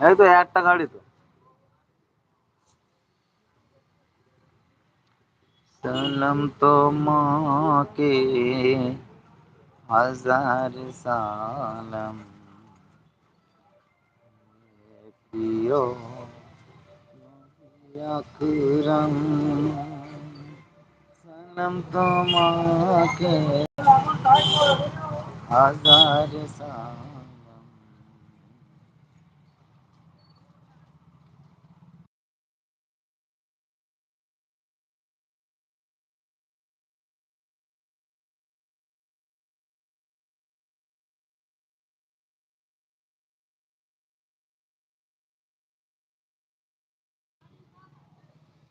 এই তো একটা গাড়ি তো সালাম তোমাকে হাজার সালাম প্রিয় আকরাম সালাম তোমাকে হাজার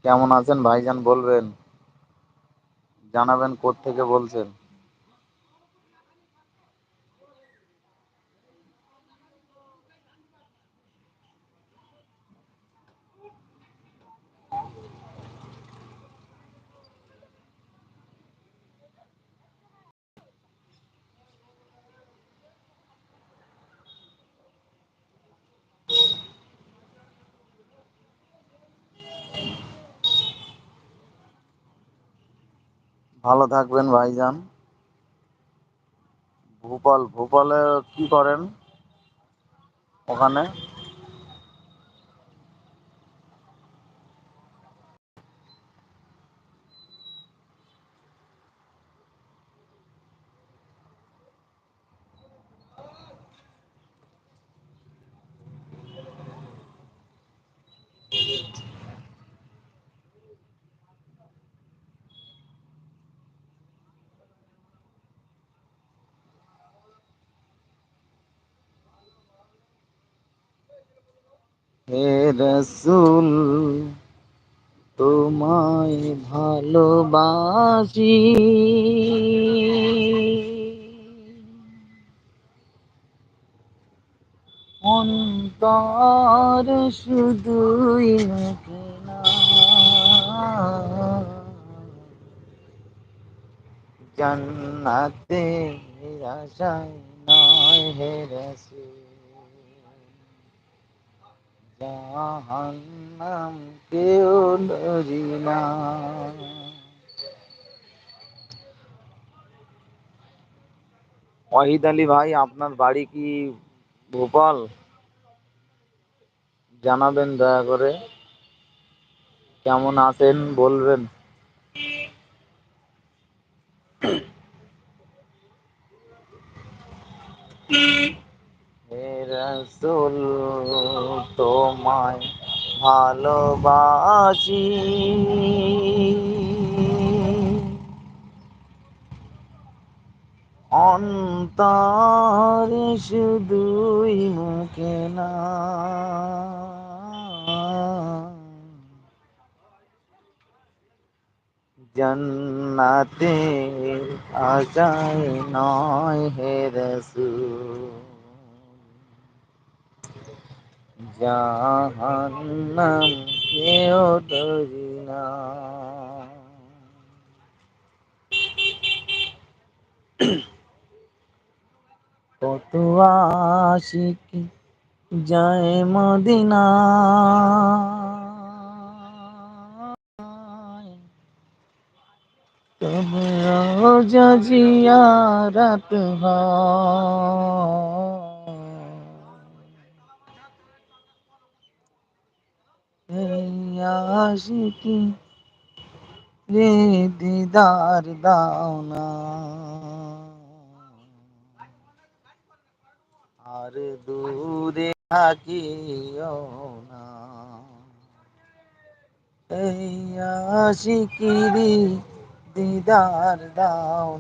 কেমন আছেন ভাইজান বলবেন? জানাবেন থেকে বলছেন? ভালো থাকবেন ভাইজান। ভোপাল ভোপালে কি করেন ওখানে? হে রসুল তোমায় ভালোবাসি। অন্তর শুধুই মুখে না। জান্নাতে নয় হে রসুল। জাহান্নাম কেউ ডরি না। ওয়াহিদ আলী ভাই, আপনার বাড়ি কি ভোপাল? জানাবেন দয়া করে। কেমন আছেন বলবেন হে রসুল তোমায় ভালোবাসি। অন্তর শুধুই মুখে না। জন্নাতে আশায় নয় হে রসুল। জাহান্নাম কেউ ডরি না। কত আশিক মদিনা। তবে রোজা জিয়ারত হয়। আশিকি রে দিদার দাও আর দূরে থাকিও না। এই আশিকিরি দিদার দাও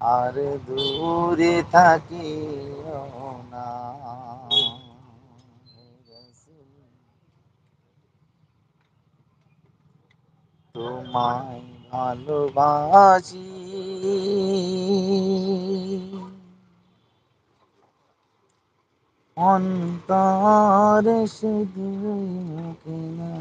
আর দূরে থাকিও না। তোমায় ভালোবাসি। অন্তর শুধু না।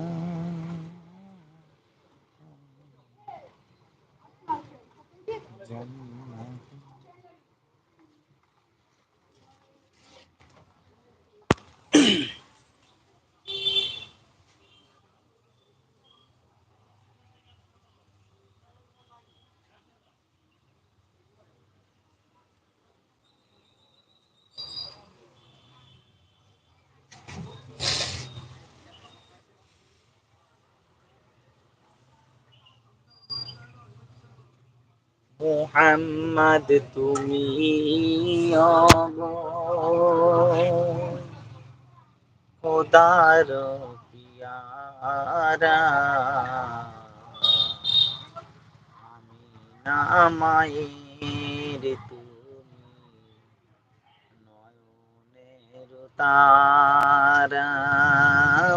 মোহাম্মদ তুমি খোদার পিয়ারা আমি না তুমি নয়নের তারা।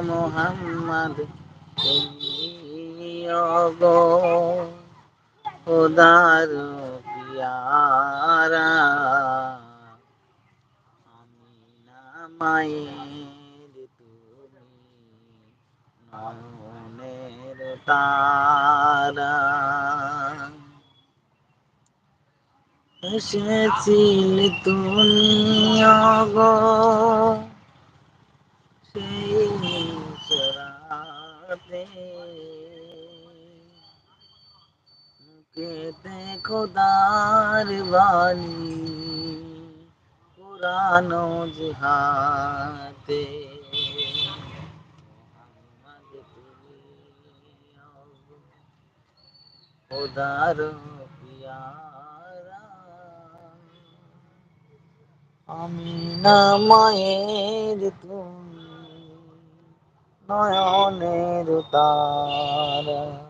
মোহাম্মদ তুমি অগো। খোদার পিয়ারা আমি না মায়ের তুমি নয়নের তারা। এসেছিলে তুমি অগো সেই সরাতে মুখে দেখো দার বাণী পুরানো জিহাতে খোদার পিয়ারা আমি না মায়ের তুমি নয়নের তারা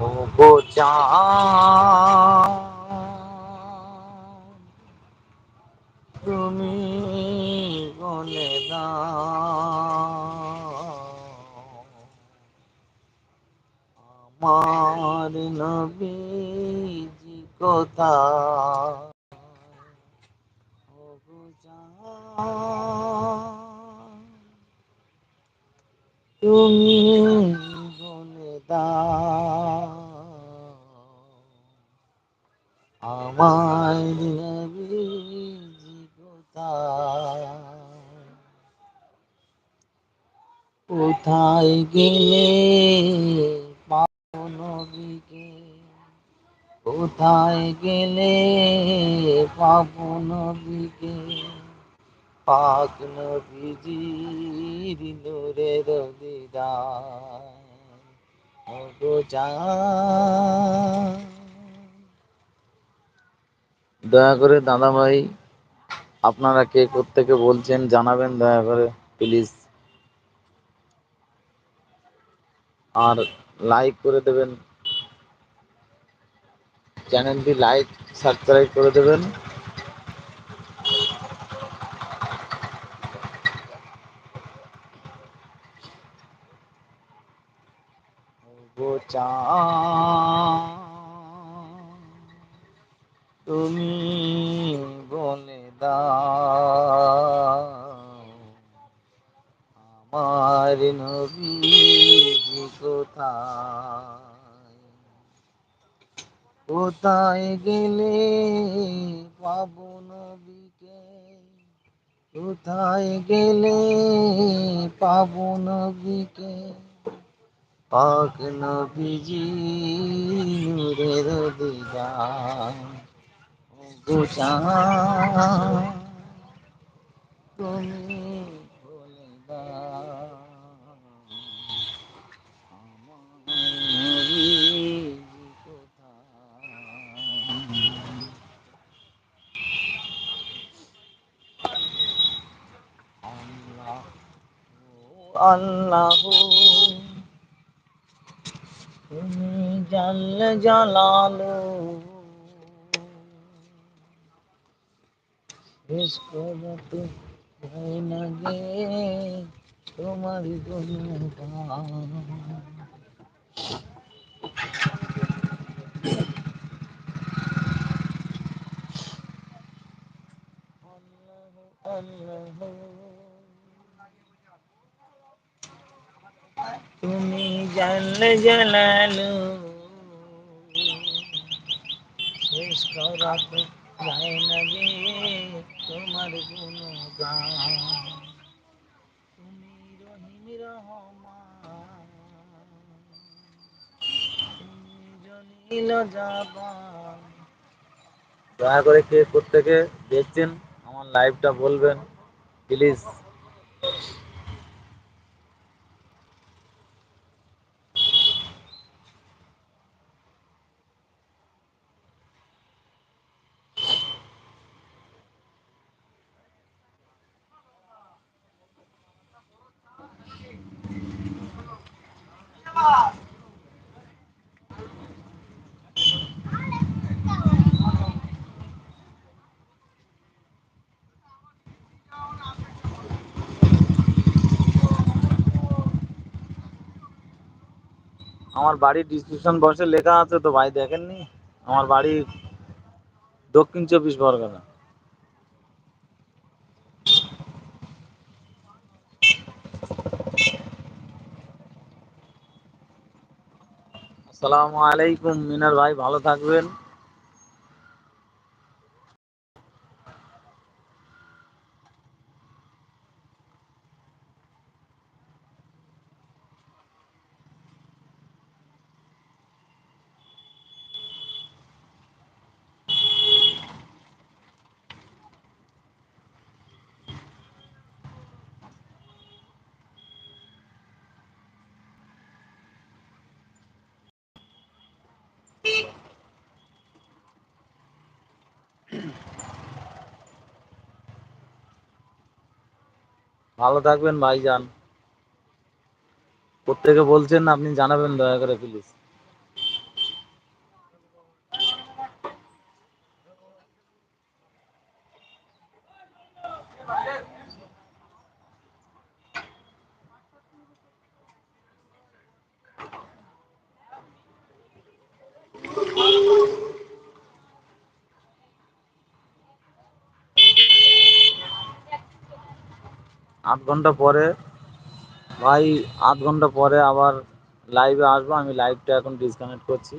ও গো চাঁদ, তুমি দাও। আমার নবীজি কোথায়? ও গো তুমি বলে দাও। কোথায় গেলে পাবো কোথায় গেলে পাবো নবীকে? পাক নবীজির নূরের দিদার। গো চাঁদ। দয়া করে দাদা ভাই আপনারা কে থেকে বলছেন জানাবেন দয়া করে প্লিজ আর লাইক করে দেবেন। চ্যানেলটি লাইক সাবস্ক্রাইব করে দেবেন। চাঁদ, আমার নবীজি কোথায়? কোথায় গেলে পাবো নবীকে? কোথায় গেলে পাবো নবীকে? পাক নবীজি নূরের দিদার। তুমি বলে আল্লাহ তুমি জানলে জালালো। গে তোমার গুণগান। আল্লাহ আল্লাহ তুমি জানলে জানালো শেষ করা তো না তোমার তুমি রহিম দয়া করে কে প্রত্যেকে দেখছেন আমার লাইভটা বলবেন প্লিজ আমার বাড়ির ডিসক্রিপশন বক্সে লেখা আছে তো ভাই দেখেননি আমার বাড়ি দক্ষিণ চব্বিশ পরগনা আসসালামু আলাইকুম মিনার ভাই ভালো থাকবেন। ভালো থাকবেন ভাইজান। প্রত্যেকে বলছেন আপনি জানাবেন দয়া করে প্লিজ আধ ঘণ্টা পরে, ভাই আধ ঘণ্টা পরে আবার লাইভে আসব। আমি লাইভটা এখন ডিসকানেক্ট করছি।